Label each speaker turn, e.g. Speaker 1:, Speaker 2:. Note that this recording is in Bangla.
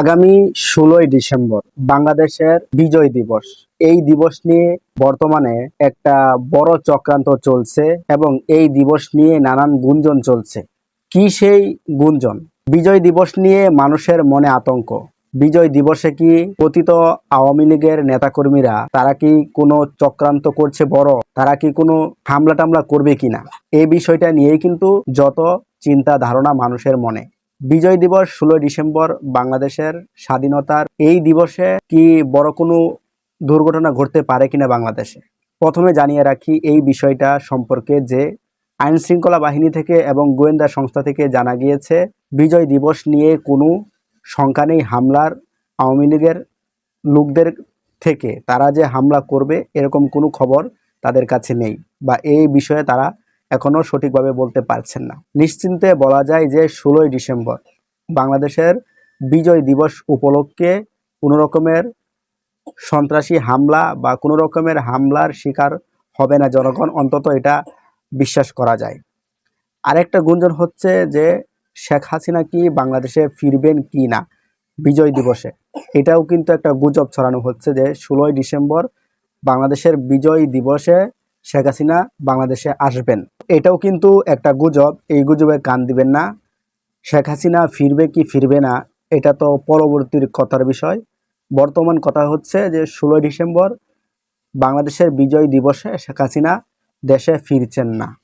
Speaker 1: আগামী ষোলোই ডিসেম্বর বাংলাদেশের বিজয় দিবস। এই দিবস নিয়ে বর্তমানে একটা বড় চক্রান্ত চলছে এবং এই দিবস নিয়ে নানান গুঞ্জন চলছে। কি সেই গুঞ্জন? বিজয় দিবস নিয়ে মানুষের মনে আতঙ্ক। বিজয় দিবসে কি পতিত আওয়ামী লীগের নেতাকর্মীরা তারা কি কোনো চক্রান্ত করছে বড়? তারা কি কোনো হামলা টামলা করবে কিনা? এই বিষয়টা নিয়েই কিন্তু যত চিন্তা ধারণা মানুষের মনে। বিজয় দিবস ষোলোই ডিসেম্বর বাংলাদেশের স্বাধীনতার এই দিবসে কি বড় কোনো দুর্ঘটনা ঘটতে পারে কিনা বাংলাদেশে? প্রথমে জানিয়ে রাখি এই বিষয়টা সম্পর্কে যে আইন শৃঙ্খলা বাহিনী থেকে এবং গোয়েন্দা সংস্থা থেকে জানা গিয়েছে, বিজয় দিবস নিয়ে কোনো শঙ্কা নেই হামলার আওয়ামী লীগের লোকদের থেকে। তারা যে হামলা করবে এরকম কোনো খবর তাদের কাছে নেই বা এই বিষয়ে তারা এখনও সঠিকভাবে বলতে পারছেন না। নিশ্চিন্তে বলা যায় যে, ষোলোই ডিসেম্বর বাংলাদেশের বিজয় দিবস উপলক্ষে কোনো রকমের সন্ত্রাসী হামলা বা কোনো রকমের হামলার শিকার হবে না জনগণ, অন্তত এটা বিশ্বাস করা যায়। আরেকটা গুঞ্জন হচ্ছে যে, শেখ হাসিনা কি বাংলাদেশে ফিরবেন কি না বিজয় দিবসে? এটাও কিন্তু একটা গুজব ছড়ানো হচ্ছে যে, ষোলোই ডিসেম্বর বাংলাদেশের বিজয় দিবসে শেখ হাসিনা বাংলাদেশে আসবেন। এটাও কিন্তু একটা গুজব, এই গুজবে কান দিবেন না। শেখ হাসিনা ফিরবে কি ফিরবে না, এটা তো পরবর্তীর কথার বিষয়। বর্তমান কথা হচ্ছে যে, ষোলোই ডিসেম্বর বাংলাদেশের বিজয় দিবসে শেখ হাসিনা দেশে ফিরছেন না।